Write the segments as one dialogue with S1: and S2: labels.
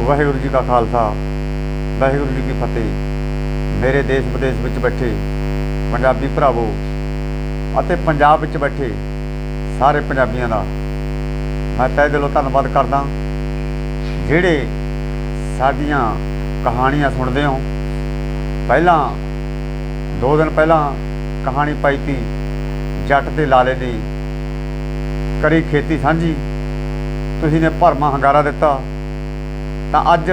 S1: ਵਾਹਿਗੁਰੂ ਜੀ ਕਾ ਖਾਲਸਾ, ਵਾਹਿਗੁਰੂ ਜੀ ਕੀ ਫਤਿਹ। ਮੇਰੇ ਦੇਸ਼ ਵਿਦੇਸ਼ ਵਿੱਚ ਬੈਠੇ ਪੰਜਾਬੀ ਭਰਾਵੋ ਅਤੇ ਪੰਜਾਬ ਵਿੱਚ ਬੈਠੇ ਸਾਰੇ ਪੰਜਾਬੀਆਂ ਦਾ ਮੈਂ ਤਹਿ ਦਿਲੋਂ ਧੰਨਵਾਦ ਕਰਦਾ ਜਿਹੜੇ ਸਾਡੀਆਂ ਕਹਾਣੀਆਂ ਸੁਣਦੇ ਹੋ, ਪਹਿਲਾਂ, ਦੋ ਦਿਨ ਪਹਿਲਾਂ ਕਹਾਣੀ ਪਾਈ ਤੀ, ਜੱਟ ਦੇ ਲਾਲੇ ਦੀ ਕਰੀ ਖੇਤੀ ਸਾਂਝੀ। ਤੁਸੀਂ ਨੇ ਭਰਮਾ ਹੰਗਾਰਾ ਦਿੱਤਾ। ਤਾਂ ਅੱਜ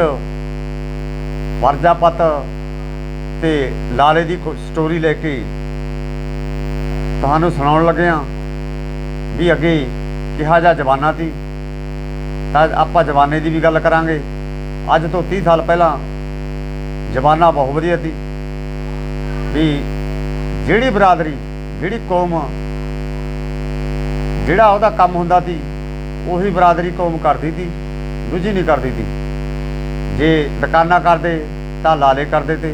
S1: ਵਰਜਾਪਤ ਤੇ ਲਾਲੇ ਦੀ ਕੋ- ਸਟੋਰੀ ਲੈ ਕੇ ਤੁਹਾਨੂੰ ਸੁਣਾਉਣ ਲੱਗੇ ਹਾਂ ਵੀ ਅੱਗੇ ਕਿਹਾ ਜਾ ਜਵਾਨਾ ਸੀ। ਤਾਂ ਆਪਾਂ ਜਵਾਨੇ ਦੀ ਵੀ ਗੱਲ ਕਰਾਂਗੇ। ਅੱਜ ਤੋਂ 30 ਸਾਲ ਪਹਿਲਾਂ ਜਵਾਨਾ ਬਹੁਤ ਵਧੀਆ ਸੀ। ਵੀ ਜਿਹੜੀ ਬਰਾਦਰੀ, ਜਿਹੜੀ ਕੌਮ, ਜਿਹੜਾ ਉਹਦਾ ਕੰਮ ਹੁੰਦਾ ਸੀ, ਉਹੀ ਬਰਾਦਰੀ ਕੌਮ ਕਰਦੀ ਸੀ, ਦੂਜੀ ਨਹੀਂ ਕਰਦੀ ਸੀ। ਜੇ ਦੁਕਾਨਾਂ ਕਰਦੇ ਤਾਂ ਲਾਲੇ ਕਰਦੇ ਤੇ,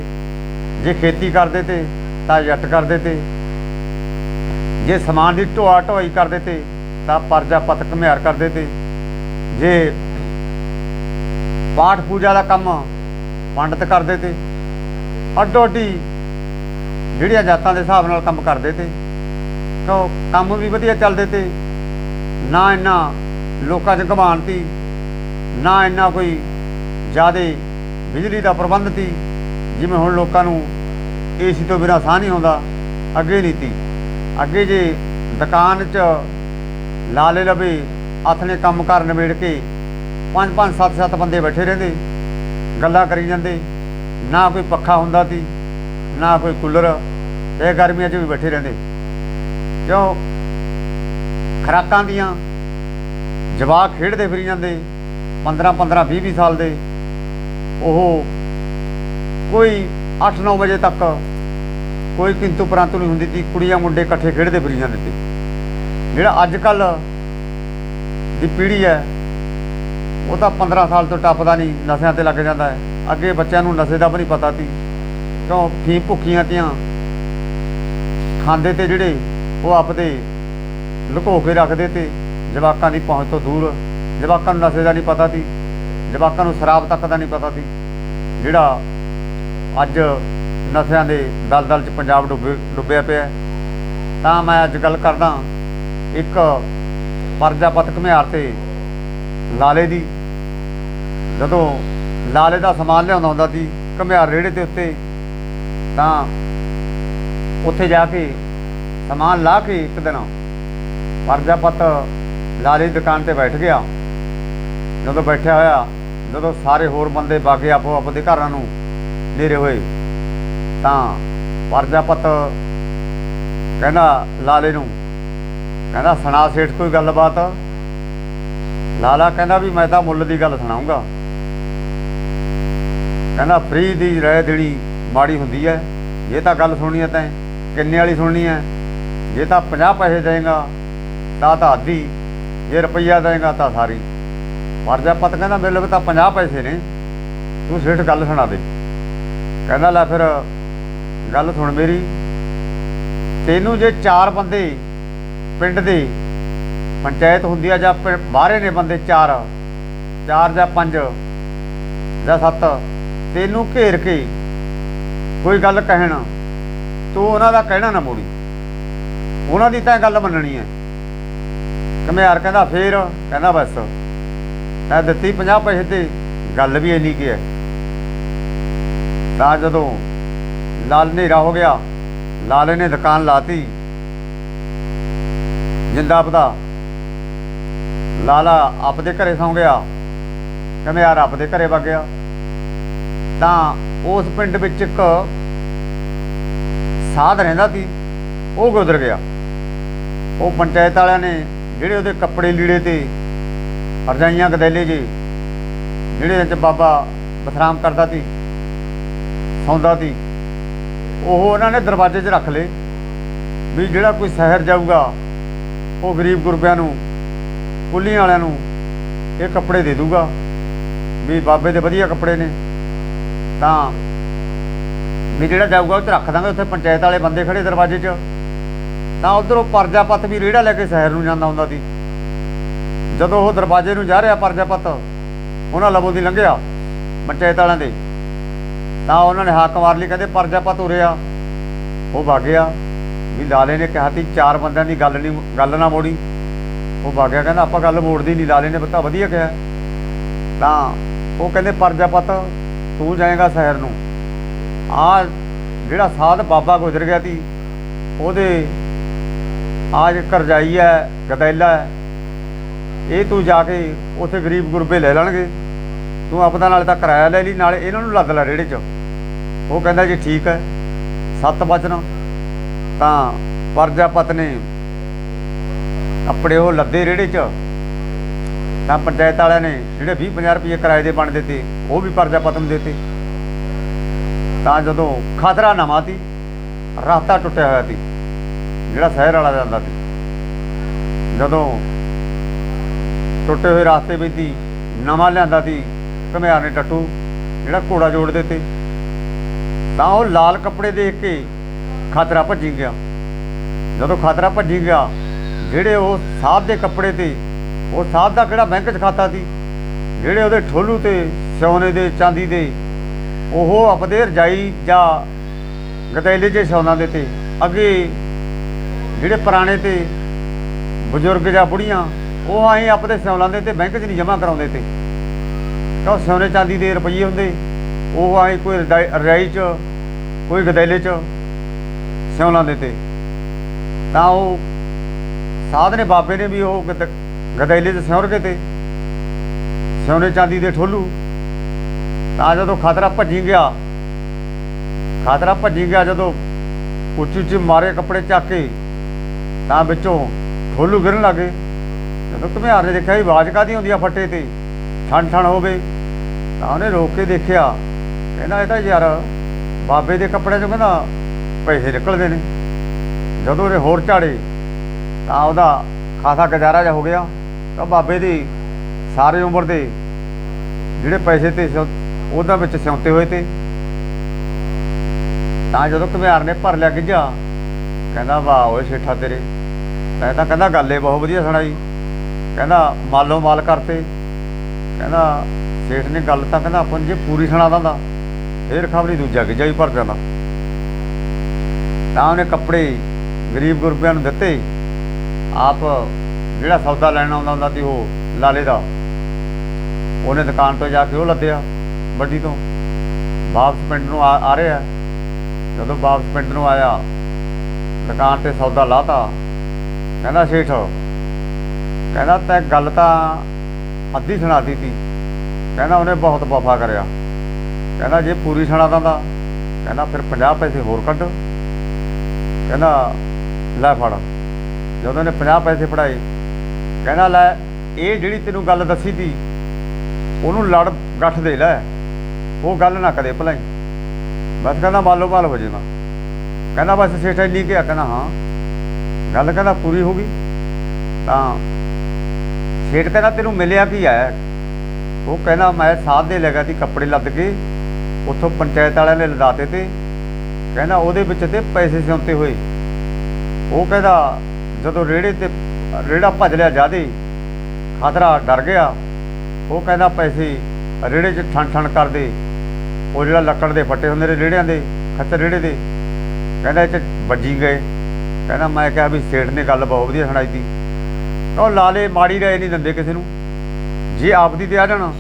S1: ਜੇ ਖੇਤੀ ਕਰਦੇ ਤੇ ਤਾਂ ਜੱਟ ਕਰਦੇ ਤੇ, ਜੇ ਸਮਾਨ ਦੀ ਢੋਆ ਢੋਈ ਕਰਦੇ ਤੇ ਤਾਂ ਪਰਜਾ ਪਤ ਘੁਮਿਆਰ ਕਰਦੇ ਤੇ, ਜੇ ਪਾਠ ਪੂਜਾ ਦਾ ਕੰਮ ਪੰਡਤ ਕਰਦੇ ਤੇ, ਅੱਡੋ ਅੱਡੀ ਜਿਹੜੀਆਂ ਜਾਤਾਂ ਦੇ ਹਿਸਾਬ ਨਾਲ ਕੰਮ ਕਰਦੇ ਤੇ ਕਿਉਂ ਕੰਮ ਵੀ ਵਧੀਆ ਚੱਲਦੇ ਤੇ, ਨਾ ਇੰਨਾ ਲੋਕਾਂ 'ਚ ਘਮਾਣ ਤੀ ਨਾ ਇੰਨਾ ਕੋਈ ਜ਼ਿਆਦੇ ਬਿਜਲੀ ਦਾ ਪ੍ਰਬੰਧ ਤੀ ਜਿਵੇਂ ਹੁਣ ਲੋਕਾਂ ਨੂੰ ਏਸੀ ਤੋਂ ਬਿਨਾਂ ਸਾਹ ਨਹੀਂ ਆਉਂਦਾ, ਅੱਗੇ ਨਹੀਂ ਤੀ ਅੱਗੇ ਜੇ ਦੁਕਾਨ 'ਚ ਲਾਲੇ ਲਵੇ, ਹੱਥ ਕੰਮ ਕਰ ਨਿਬੇੜ ਕੇ ਪੰਜ ਪੰਜ, ਸੱਤ ਸੱਤ ਬੰਦੇ ਬੈਠੇ ਰਹਿੰਦੇ, ਗੱਲਾਂ ਕਰੀ ਜਾਂਦੇ, ਨਾ ਕੋਈ ਪੱਖਾ ਹੁੰਦਾ ਤੀ ਨਾ ਕੋਈ ਕੂਲਰ ਇਹ ਗਰਮੀਆਂ 'ਚ ਵੀ ਬੈਠੇ ਰਹਿੰਦੇ। ਕਿਉਂ? ਖਰਾਕਾਂ ਦੀਆਂ ਜਵਾਕ ਖੇਡਦੇ ਫਿਰੀ ਜਾਂਦੇ 15 15 20 20 ਸਾਲ ਦੇ। ਉਹ ਕੋਈ 8-9 ਵਜੇ ਤੱਕ ਕੋਈ ਕਿੰਤੂ ਪਰੰਤੂ ਨਹੀਂ ਹੁੰਦੀ ਸੀ ਕੁੜੀਆਂ ਮੁੰਡੇ ਇਕੱਠੇ ਖੇਡਦੇ ਫਿਰੀ ਜਾਂਦੇ ਸੀ ਜਿਹੜਾ ਅੱਜ ਕੱਲ ਦੀ ਪੀੜ੍ਹੀ ਹੈ, ਉਹ ਤਾਂ 15 ਸਾਲ ਤੋਂ ਟੱਪਦਾ ਨਹੀਂ, ਨਸ਼ਿਆਂ ਤੇ ਲੱਗ ਜਾਂਦਾ ਹੈ। ਅੱਗੇ ਬੱਚਿਆਂ ਨੂੰ ਨਸ਼ੇ ਦਾ ਵੀ ਨਹੀਂ ਪਤਾ ਸੀ ਕਿਉਂ? ਫੀ ਭੁੱਖੀਆਂ ਤੀਆਂ। ਖਾਂਦੇ ਤੇ ਜਿਹੜੇ ਉਹ ਆਪਦੇ ਲੁਕੋ ਕੇ ਰੱਖਦੇ ਤੇ ਜਵਾਕਾਂ ਦੀ ਪਹੁੰਚ ਤੋਂ ਦੂਰ। ਜਵਾਕਾਂ ਨੂੰ ਨਸ਼ੇ ਦਾ ਨਹੀਂ ਪਤਾ ਸੀ ਜਵਾਕਾਂ ਨੂੰ ਸ਼ਰਾਬ ਤੱਕ ਦਾ ਨਹੀਂ ਪਤਾ ਸੀ। ਜਿਹੜਾ ਅੱਜ ਨਸ਼ਿਆਂ ਦੇ ਦਲਦਲ 'ਚ ਪੰਜਾਬ ਡੁੱਬੇ, ਡੁੱਬਿਆ ਪਿਆ ਤਾਂ ਮੈਂ ਅੱਜ ਗੱਲ ਕਰਦਾ ਇੱਕ ਪਰਜਾਪਤ ਘੁਮਿਆਰ ਤੇ ਲਾਲੇ ਦੀ। ਜਦੋਂ ਲਾਲੇ ਦਾ ਸਮਾਨ ਲਿਆਉਂਦਾ ਹੁੰਦਾ ਸੀ ਘੁਮਿਆਰ ਰੇੜੇ ਦੇ ਉੱਤੇ, ਤਾਂ ਉੱਥੇ ਜਾ ਕੇ ਸਮਾਨ ਲਾ ਕੇ ਇੱਕ ਦਿਨ ਪਰਜਾਪਤ ਲਾਲੇ ਦੀ ਦੁਕਾਨ ਤੇ ਬੈਠ ਗਿਆ। ਜਦੋਂ ਬੈਠਿਆ ਹੋਇਆ ਜਦੋਂ ਸਾਰੇ ਹੋਰ ਬੰਦੇ ਬਾਗੇ ਆਪੋ ਆਪਦੇ ਘਰਾਂ ਨੂੰ ਨੇਰੇ ਹੋਏ, ਤਾਂ ਪਰਜਾਪਤ ਕਹਿੰਦਾ, ਲਾਲੇ ਨੂੰ, ਕਹਿੰਦਾ, ਸੁਣਾ ਸੇਠ ਕੋਈ ਗੱਲਬਾਤ? ਲਾਲਾ ਕਹਿੰਦਾ ਵੀ ਮੈਂ ਤਾਂ ਮੁੱਲ ਦੀ ਗੱਲ ਸੁਣਾਉਂਗਾ। ਕਹਿੰਦਾ, ਫਰੀ ਦੀ ਰਹਿ ਦੇਣੀ ਮਾੜੀ ਹੁੰਦੀ ਹੈ ਜੇ ਤਾਂ ਗੱਲ ਸੁਣਨੀ ਹੈ ਤੈਂ, ਕਿੰਨੇ ਵਾਲੀ ਸੁਣਨੀ ਹੈ ਜੇ ਤਾਂ 50 ਪੈਸੇ ਦੇਏਗਾ, ਤਾਂ ਤਾਂ ਅੱਧੀ, ਜੇ ਰੁਪਈਆ ਦੇਏਗਾ ਤਾਂ ਸਾਰੀ। ਪਰਜਾਪਤ ਕਹਿੰਦਾ ਮੇਰੇ ਲਵੇ ਤਾਂ 50 ਪੈਸੇ ਨੇ, ਤੂੰ ਸੇਠ ਗੱਲ ਸੁਣਾ ਦੇ। ਕਹਿੰਦਾ ਲੈ ਫਿਰ, ਗੱਲ ਸੁਣ ਮੇਰੀ। ਤੈਨੂੰ ਜੇ ਚਾਰ ਬੰਦੇ ਪਿੰਡ ਦੇ ਪੰਚਾਇਤ ਹੁੰਦੀ ਆ ਜਾਂ ਪਿੰ- ਬਾਹਰੇ ਨੇ ਬੰਦੇ ਚਾਰ ਚਾਰ ਜਾਂ ਪੰਜ ਜਾਂ ਸੱਤ, ਤੈਨੂੰ ਘੇਰ ਕੇ ਕੋਈ ਗੱਲ ਕਹਿਣ, ਤੂੰ ਉਹਨਾਂ ਦਾ ਕਹਿਣਾ ਨਾ ਮੋੜੀ। ਉਹਨਾਂ ਦੀ ਤਾਂ ਗੱਲ ਮੰਨਣੀ ਹੈ। ਘਮਿਆਰ ਕਹਿੰਦਾ, ਫੇਰ ਕਹਿੰਦਾ ਬਸ। ਮੈਂ ਦਿੱਤੀ 50 ਪੈਸੇ ਤੇ ਗੱਲ ਵੀ ਇੰਨੀ ਕੀ ਹੈ। ਤਾਂ ਜਦੋਂ ਲਾਲ ਹਨੇਰਾ ਹੋ ਗਿਆ, ਲਾਲੇ ਨੇ ਦੁਕਾਨ ਲਾਤੀ। ਜਿੰਦਾ ਆਪਦਾ ਲਾਲਾ ਆਪਦੇ ਘਰੇ ਸੌਂ ਗਿਆ, ਕਹਿੰਦੇ ਯਾਰ ਆਪਦੇ ਘਰੇ ਵਗ ਗਿਆ। ਤਾਂ ਉਸ ਪਿੰਡ ਵਿੱਚ ਇੱਕ ਸਾਧ ਰਹਿੰਦਾ ਸੀ, ਉਹ ਗੁਜ਼ਰ ਗਿਆ। ਉਹ ਪੰਚਾਇਤ ਵਾਲਿਆਂ ਨੇ ਜਿਹੜੇ ਉਹਦੇ ਕੱਪੜੇ ਲੀੜੇ ਤੇ ਰਜਾਈਆਂ ਗਦੈਲੇ ਜੀ, ਜਿਹੜੇ ਵਿੱਚ ਬਾਬਾ ਬਥਰਾਮ ਕਰਦਾ ਸੀ, ਸੌਂਦਾ ਸੀ, ਉਹ ਉਹਨਾਂ ਨੇ ਦਰਵਾਜ਼ੇ 'ਚ ਰੱਖ ਲਏ ਵੀ ਜਿਹੜਾ ਕੋਈ ਸ਼ਹਿਰ ਜਾਊਗਾ, ਉਹ ਗਰੀਬ ਗੁਰਬਿਆਂ ਨੂੰ, ਕੁੱਲੀਆਂ ਵਾਲਿਆਂ ਨੂੰ ਇਹ ਕੱਪੜੇ ਦੇ ਦੂਗਾ ਵੀ ਬਾਬੇ ਦੇ ਵਧੀਆ ਕੱਪੜੇ ਨੇ। ਤਾਂ ਵੀ ਜਿਹੜਾ ਜਾਊਗਾ ਉਹ 'ਚ ਰੱਖ ਦਾਂਗੇ, ਉੱਥੇ ਪੰਚਾਇਤ ਵਾਲੇ ਬੰਦੇ ਖੜੇ ਦਰਵਾਜ਼ੇ 'ਚ। ਤਾਂ ਉਧਰੋਂ ਪਰਜਾਪਤ ਵੀ ਰੇੜਾ ਲੈ ਕੇ ਸ਼ਹਿਰ ਨੂੰ ਜਾਂਦਾ ਹੁੰਦਾ ਸੀ। ਜਦੋਂ ਉਹ ਦਰਵਾਜ਼ੇ ਨੂੰ ਜਾ ਰਿਹਾ ਪਰਜਾਪਤ ਉਹਨਾਂ ਲਵੋ ਦੀ ਲੰਘਿਆ ਪੰਚਾਇਤ ਵਾਲਿਆਂ ਦੇ। ਤਾਂ ਉਹਨਾਂ ਨੇ ਹੱਕ ਮਾਰ ਲਈ, ਕਹਿੰਦੇ ਪਰਜਾ ਪਾ ਤੁਰਿਆ ਉਹ ਵਗ ਵੀ ਲਾਲੇ ਨੇ ਕਿਹਾ ਤੀ ਚਾਰ ਬੰਦਿਆਂ ਦੀ ਗੱਲ ਨਹੀਂ, ਗੱਲ ਨਾ ਮੋੜੀ। ਉਹ ਵਗ ਕਹਿੰਦਾ ਆਪਾਂ ਗੱਲ ਮੋੜਦੀ ਨਹੀਂ, ਲਾਲੇ ਨੇ ਬਤਾ ਵਧੀਆ ਕਿਹਾ। ਤਾਂ ਉਹ ਕਹਿੰਦੇ ਪਰਜਾਪਤ ਤੂੰ ਜਾਏਗਾ ਸ਼ਹਿਰ ਨੂੰ। ਆ ਜਿਹੜਾ ਸਾਧ ਬਾਬਾ ਗੁਜ਼ਰ ਗਿਆ ਸੀ, ਉਹਦੇ ਆਜ ਕਰਜਾਈ ਹੈ, ਗਦੈਲਾ ਹੈ ਇਹ ਤੂੰ ਜਾ ਕੇ ਉੱਥੇ ਗਰੀਬ ਗੁਰਬੇ ਲੈ ਲੈਣਗੇ। ਤੂੰ ਆਪਦਾ ਨਾਲ ਤਾਂ ਕਿਰਾਇਆ ਲੈ ਲਈ, ਨਾਲੇ ਇਹਨਾਂ ਨੂੰ ਲੱਦ ਲੈ ਰੇੜੇ 'ਚ। ਉਹ ਕਹਿੰਦਾ ਜੀ ਠੀਕ ਹੈ, ਸੱਤ ਵਚਨ। ਤਾਂ ਪਰਜਾਪਤ ਨੇ ਆਪਣੇ ਉਹ ਲੱਦੇ ਰੇੜੇ 'ਚ। ਤਾਂ ਪੰਚਾਇਤ ਵਾਲਿਆਂ ਨੇ ਜਿਹੜੇ 20 50 ਰੁਪਏ ਕਿਰਾਏ ਦੇ ਬਣ ਦਿੱਤੇ, ਉਹ ਵੀ ਪਰਜਾਪਤ ਨੂੰ ਦਿੱਤੇ। ਤਾਂ ਜਦੋਂ ਖਤਰਾ ਨਵਾਂ ਸੀ ਰਸਤਾ ਟੁੱਟਿਆ ਹੋਇਆ ਸੀ, ਜਿਹੜਾ ਸ਼ਹਿਰ ਵਾਲਾ ਜਾਂਦਾ ਸੀ। ਜਦੋਂ ਟੁੱਟੇ ਹੋਏ ਰਸਤੇ ਵਿੱਚ ਦੀ, ਨਵਾਂ ਲਿਆਂਦਾ ਸੀ, ਘਮਿਆਰ ਨੇ ਟੱਟੂ, ਜਿਹੜਾ ਘੋੜਾ ਜੋੜ ਦਿੱਤੇ। ਤਾਂ ਉਹ ਲਾਲ ਕੱਪੜੇ ਦੇਖ ਕੇ ਖਤਰਾ ਭੱਜੀ ਗਿਆ। ਜਦੋਂ ਖਤਰਾ ਭੱਜੀ ਗਿਆ, ਜਿਹੜੇ ਉਹ ਸਾਧ ਦੇ ਕੱਪੜੇ ਤੇ, ਉਹ ਸਾਧ ਦਾ ਕਿਹੜਾ ਬੈਂਕ 'ਚ ਖਾਤਾ ਸੀ? ਜਿਹੜੇ ਉਹਦੇ ਠੋਲੂ ਤੇ, ਸੋਨੇ ਦੇ, ਚਾਂਦੀ ਦੇ, ਉਹ ਆਪਦੇ ਰਜਾਈ ਜਾਂ ਗਤੈਲੇ ਜੇ ਸੌਨਾ ਦੇ ਤੇ, ਅੱਗੇ ਜਿਹੜੇ ਪੁਰਾਣੇ ਤੇ ਬਜ਼ੁਰਗ ਜਾਂ ਬੁੜੀਆਂ ਉਹ ਆਏ ਆਪਣੇ ਸਿਉਲਾਂ ਦੇ ਤੇ ਬੈਂਕ 'ਚ ਨਹੀਂ ਜਮ੍ਹਾਂ ਕਰਾਉਂਦੇ ਤੇ। ਤਾਂ ਸੋਨੇ ਚਾਂਦੀ ਦੇ ਰੁਪਈਏ ਹੁੰਦੇ। ਉਹ ਆਏ ਕੋਈ ਰਜਾਈ 'ਚ, ਕੋਈ ਗਦੈਲੇ 'ਚ ਸਿਉਲਾਂ ਦੇ ਤੇ। ਤਾਂ ਉਹ ਸਾਧ ਨੇ ਬਾਬੇ ਨੇ ਵੀ ਉਹ ਗਦੈਲੇ 'ਚ ਸਿਉਰ ਕੇ ਤੇ। ਸੋਨੇ ਚਾਂਦੀ ਦੇ ਠੋਲੂ। ਤਾਂ ਜਦੋਂ ਖਤਰਾ ਭੱਜੀ ਗਿਆ, ਖਤਰਾ ਭੱਜੀ ਗਿਆ ਜਦੋਂ ਉੱਚੀ ਉੱਚੀ ਮਾਰੇ ਕੱਪੜੇ ਚੱਕ ਕੇ, ਤਾਂ ਵਿੱਚੋਂ ਠੋਲੂ ਗਿਰਨ ਲੱਗੇ ਜਦੋਂ ਘੁਮਿਆਰ ਨੇ ਦੇਖਿਆ ਵੀ ਆਵਾਜ਼ ਕਾਦੀ ਹੁੰਦੀ ਆ ਫੱਟੇ ਤੇ? ਠਣ ਠਣ ਹੋਵੇ। ਤਾਂ ਉਹਨੇ ਰੋਕ ਕੇ ਦੇਖਿਆ। ਕਹਿੰਦਾ, ਇਹ ਤਾਂ ਯਾਰ ਬਾਬੇ ਦੇ ਕੱਪੜੇ ਚੋਂ ਕਹਿੰਦਾ ਪੈਸੇ ਨਿਕਲਦੇ ਨੇ। ਜਦੋਂ ਉਹਨੇ ਹੋਰ ਝਾੜੇ, ਤਾਂ ਉਹਦਾ ਖਾਸਾ ਗੁਜ਼ਾਰਾ ਜਿਹਾ ਹੋ ਗਿਆ। ਤਾਂ ਬਾਬੇ ਦੀ ਸਾਰੀ ਉਮਰ ਦੇ ਜਿਹੜੇ ਪੈਸੇ ਤੇ ਸਿਉ- ਉਹਦਾ ਵਿੱਚ ਸਿਉਂਤੇ ਹੋਏ ਤੇ। ਤਾਂ ਜਦੋਂ ਘੁਮਿਆਰ ਨੇ ਭਰ ਲਿਆ ਗਿੱਜਾ ਕਹਿੰਦਾ, ਵਾਹ ਓਏ ਸੇਠਾ ਤੇਰੇ। ਮੈਂ ਤਾਂ ਕਹਿੰਦਾ, ਗੱਲ ਏ ਬਹੁਤ ਵਧੀਆ ਸੁਣਾਈ। ਕਹਿੰਦਾ ਮਾਲੋ ਮਾਲ ਕਰਤੇ ਕਹਿੰਦਾ ਸੇਠ ਨੇ ਗੱਲ ਤਾਂ ਕਹਿੰਦਾ ਆਪਾਂ ਨੂੰ ਜੇ ਪੂਰੀ ਸੁਣਾ ਦਿੰਦਾ, ਫੇਰ ਖਬਰੀ ਦੂਜਾ ਗਿੱਜਾ ਵੀ ਭਰ ਜਾਂਦਾ। ਤਾਂ ਉਹਨੇ ਕੱਪੜੇ ਗਰੀਬ ਗੁਰਬਿਆਂ ਨੂੰ ਦਿੱਤੇ। ਆਪ ਜਿਹੜਾ ਸੌਦਾ ਲੈਣਾ ਆਉਂਦਾ ਹੁੰਦਾ ਸੀ ਉਹ ਲਾਲੇ ਦਾ, ਉਹਨੇ ਦੁਕਾਨ ਤੋਂ ਜਾ ਕੇ ਉਹ ਲੱਦਿਆ ਵੱਡੀ ਤੋਂ। ਵਾਪਸ ਪਿੰਡ ਨੂੰ ਆ ਆ ਰਿਹਾ। ਜਦੋਂ ਵਾਪਸ ਪਿੰਡ ਨੂੰ ਆਇਆ, ਦੁਕਾਨ ਤੇ ਸੌਦਾ ਲਾਤਾ। ਕਹਿੰਦਾ ਸੇਠ ਕਹਿੰਦਾ, ਤੈ ਗੱਲ ਤਾਂ ਅੱਧੀ ਸੁਣਾ ਦਿੱਤੀ। ਕਹਿੰਦਾ, ਉਹਨੇ ਬਹੁਤ ਵਫਾ ਕਰਿਆ। ਕਹਿੰਦਾ, ਜੇ ਪੂਰੀ ਸੁਣਾ ਦਿੰਦਾ, ਕਹਿੰਦਾ, ਫਿਰ 50 ਪੈਸੇ ਹੋਰ ਕੱਢ। ਕਹਿੰਦਾ, ਲੈ ਫੜ। ਜਦੋਂ ਉਹਨੇ 50 ਪੈਸੇ ਫੜਾਏ, ਕਹਿੰਦਾ, ਲੈ, ਇਹ ਜਿਹੜੀ ਤੈਨੂੰ ਗੱਲ ਦੱਸੀ ਤੀ, ਉਹਨੂੰ ਲੜ, ਗੱਠ ਦੇ ਲੈ। ਉਹ ਗੱਲ ਨਾ ਕਦੇ ਭਲਾਈ। ਬਸ ਕਹਿੰਦਾ, ਮਾਲੋ ਮਾਲ ਹੋ ਜਾਏਗਾ ਕਹਿੰਦਾ, ਬਸ ਸੇਠਾ ਇੰਨੀ ਕਿਹਾ ਕਹਿੰਦਾ, ਹਾਂ। ਗੱਲ ਕਹਿੰਦਾ, ਪੂਰੀ ਹੋ ਗਈ। ਤਾਂ ਸੇਠ ਕਹਿੰਦਾ ਤੈਨੂੰ ਮਿਲਿਆ ਕੀ ਹੈ। ਉਹ ਕਹਿੰਦਾ, ਮੈਂ ਸਾਧ ਦੇ ਲਗਾ ਤੀ ਕੱਪੜੇ ਲੱਦ ਕੇ ਉੱਥੋਂ ਪੰਚਾਇਤ ਵਾਲਿਆਂ ਨੇ ਲਦਾਤੇ ਤੇ ਕਹਿੰਦਾ ਉਹਦੇ ਵਿੱਚ ਤੇ ਪੈਸੇ ਸਿਉਂਤੇ ਹੋਏ। ਉਹ ਕਹਿੰਦਾ, ਜਦੋਂ ਰੇੜੇ ਤੇ, ਰੇੜਾ ਭੱਜ ਲਿਆ ਜਾਦੇ ਖਤਰਾ ਡਰ ਗਿਆ। ਉਹ ਕਹਿੰਦਾ, ਪੈਸੇ ਰੇੜੇ 'ਚ ਠਣ ਠਣ ਕਰਦੇ। ਉਹ ਜਿਹੜਾ ਲੱਕੜ ਦੇ ਫੱਟੇ ਹੁੰਦੇ ਨੇ ਰੇੜਿਆਂ ਦੇ ਖੱਤਰ ਰੇੜੇ ਦੇ। ਕਹਿੰਦਾ, ਇਹ 'ਚ ਵੱਜੀ ਗਏ। ਕਹਿੰਦਾ, ਮੈਂ ਕਿਹਾ ਵੀ ਸੇਠ ਨੇ ਗੱਲ ਬਹੁਤ ਵਧੀਆ ਸੁਣਾਈ ਤੀ। ਉਹ ਲਾਲੇ ਮਾੜੀ ਰਾਏ ਨਹੀਂ ਦਿੰਦੇ ਕਿਸੇ ਨੂੰ। ਜੇ ਆਪਦੀ ਤੇ ਆ ਜਾਣ,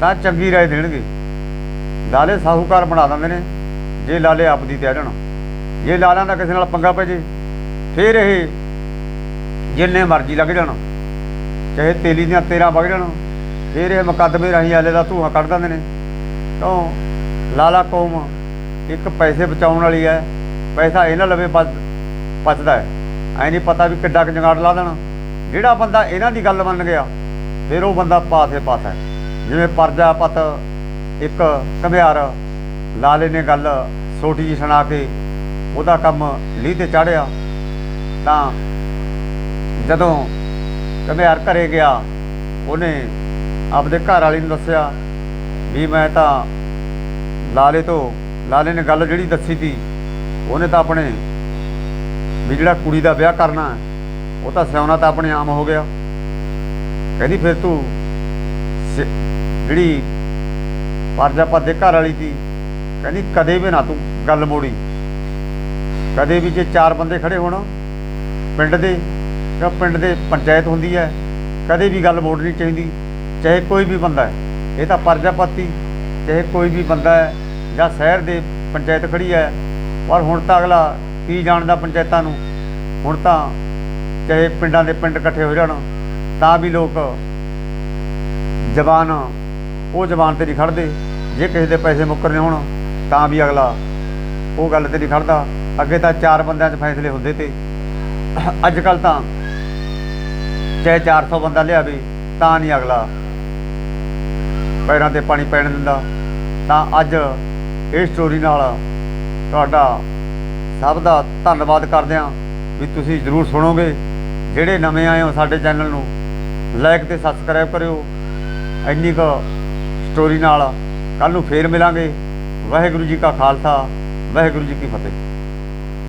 S1: ਤਾਂ ਚੰਗੀ ਰਾਏ ਦੇਣਗੇ। ਲਾਲੇ ਸਾਹੂਕਾਰ ਬਣਾ ਦਿੰਦੇ ਨੇ, ਜੇ ਲਾਲੇ ਆਪਦੀ ਤੇ ਆ ਜਾਣ। ਜੇ ਲਾਲਾਂ ਦਾ ਕਿਸੇ ਨਾਲ ਪੰਗਾ ਪੈ ਜੇ, ਫੇਰ ਇਹ ਜਿੰਨੇ ਮਰਜ਼ੀ ਲੱਗ ਜਾਣ। ਚਾਹੇ ਤੇਲੀ ਦੀਆਂ ਤੇਰਾਂ ਵਗ ਜਾਣ, ਫੇਰ ਇਹ ਮੁਕੱਦਮੇ ਰਾਹੀਂ ਆਲੇ ਦਾ ਧੂਆਂ ਕੱਢ ਦਿੰਦੇ ਨੇ। ਕਿਉਂ? ਲਾਲਾ ਕੌਮ ਇੱਕ ਪੈਸੇ ਬਚਾਉਣ ਵਾਲੀ ਹੈ, ਪੈਸਾ ਇਹਨਾਂ ਲਵੇ ਬਚ ਬਚਦਾ ਹੈ। ਐ ਨਹੀਂ ਪਤਾ ਵੀ ਕਿੱਡਾ ਕੁ ਜੰਗਾੜ ਲਾ ਦੇਣਾ। ਜਿਹੜਾ ਬੰਦਾ ਇਹਨਾਂ ਦੀ ਗੱਲ ਮੰਨ ਗਿਆ, ਫਿਰ ਉਹ ਬੰਦਾ ਪਾਸੇ ਪਾਸਾ ਹੈ। ਜਿਵੇਂ ਪਰਜਾਪਤ ਇੱਕ ਘਮਿਆਰ, ਲਾਲੇ ਨੇ ਗੱਲ ਛੋਟੀ ਜੀ ਸੁਣਾ ਕੇ ਉਹਦਾ ਕੰਮ ਲੀਹ ਤੇ ਚਾੜਿਆ ਤਾਂ ਜਦੋਂ ਘਮਿਆਰ ਘਰੇ ਗਿਆ, ਉਹਨੇ ਆਪਦੇ ਘਰ ਵਾਲੇ ਨੂੰ ਦੱਸਿਆ ਵੀ ਮੈਂ ਤਾਂ ਲਾਲੇ ਤੋਂ, ਲਾਲੇ ਨੇ ਗੱਲ ਜਿਹੜੀ ਦੱਸੀ ਤੀ, ਉਹਨੇ ਤਾਂ ਆਪਣੇ ਵੀ ਜਿਹੜਾ ਕੁੜੀ ਦਾ ਵਿਆਹ ਕਰਨਾ ਉਹ ਤਾਂ ਸਿਆਉਣਾ ਤਾਂ ਆਪਣੇ ਆਮ ਹੋ ਗਿਆ। ਕਹਿੰਦੀ ਫਿਰ ਤੂੰ ਜਿਹੜੀ ਪਰਜਾਪਤ ਦੇ ਘਰ ਵਾਲੀ ਸੀ ਕਹਿੰਦੀ ਕਦੇ ਵੀ ਨਾ ਤੂੰ ਗੱਲ ਮੋੜੀ। ਕਦੇ ਵੀ ਜੇ ਚਾਰ ਬੰਦੇ ਖੜੇ ਹੋਣ, ਪਿੰਡ ਦੇ, ਜਾਂ ਪਿੰਡ ਦੇ ਪੰਚਾਇਤ ਹੁੰਦੀ ਹੈ, ਕਦੇ ਵੀ ਗੱਲ ਮੋੜਨੀ ਚਾਹੀਦੀ, ਚਾਹੇ ਕੋਈ ਵੀ ਬੰਦਾ ਹੈ। ਇਹ ਤਾਂ ਪਰਜਾਪਤੀ ਚਾਹੇ ਕੋਈ ਵੀ ਬੰਦਾ ਹੈ, ਜਾਂ ਸ਼ਹਿਰ ਦੇ ਪੰਚਾਇਤ ਖੜੀ ਹੈ। ਪਰ ਹੁਣ ਤਾਂ ਅਗਲਾ ਕੀ ਜਾਣਦਾ ਪੰਚਾਇਤਾਂ ਨੂੰ? ਹੁਣ ਤਾਂ ਚਾਹੇ ਪਿੰਡਾਂ ਦੇ ਪਿੰਡ ਇਕੱਠੇ ਹੋ ਜਾਣ, ਤਾਂ ਵੀ ਲੋਕ ਜ਼ਬਾਨ ਉਹ ਜ਼ਬਾਨ ਤੇ ਨਹੀਂ ਖੜਦੇ ਜੇ ਕਿਸੇ ਦੇ ਪੈਸੇ ਮੁੱਕਰਨੇ ਹੋਣ, ਤਾਂ ਵੀ ਅਗਲਾ ਉਹ ਗੱਲ ਤੇ ਨਹੀਂ ਖੜਦਾ ਅੱਗੇ ਤਾਂ ਚਾਰ ਬੰਦਿਆਂ 'ਚ ਫੈਸਲੇ ਹੁੰਦੇ ਤੇ। ਅੱਜ ਕੱਲ ਤਾਂ ਚਾਹੇ 400 ਬੰਦਾ ਲਿਆਵੇ ਤਾਂ ਨਹੀਂ ਅਗਲਾ ਪੈਰਾਂ ਤੇ ਪਾਣੀ ਪੈਣ ਦਿੰਦਾ। ਤਾਂ ਅੱਜ ਇਸ ਸਟੋਰੀ ਨਾਲ ਤੁਹਾਡਾ ਸਭ ਦਾ ਧੰਨਵਾਦ ਕਰਦੇ ਹਾਂ ਵੀ ਤੁਸੀਂ ਜ਼ਰੂਰ ਸੁਣੋਗੇ। ਜਿਹੜੇ ਨਵੇਂ ਆਏ ਹੋ ਸਾਡੇ ਚੈਨਲ ਨੂੰ ਲਾਈਕ ਤੇ ਸਬਸਕ੍ਰਾਈਬ ਕਰਿਓ। ਇੰਨੀ ਕੁ ਸਟੋਰੀ ਨਾਲ ਕੱਲ ਨੂੰ ਫੇਰ ਮਿਲਾਂਗੇ। ਵਾਹਿਗੁਰੂ ਜੀ ਕਾ ਖਾਲਸਾ, ਵਾਹਿਗੁਰੂ ਜੀ ਕੀ ਫਤਿਹ।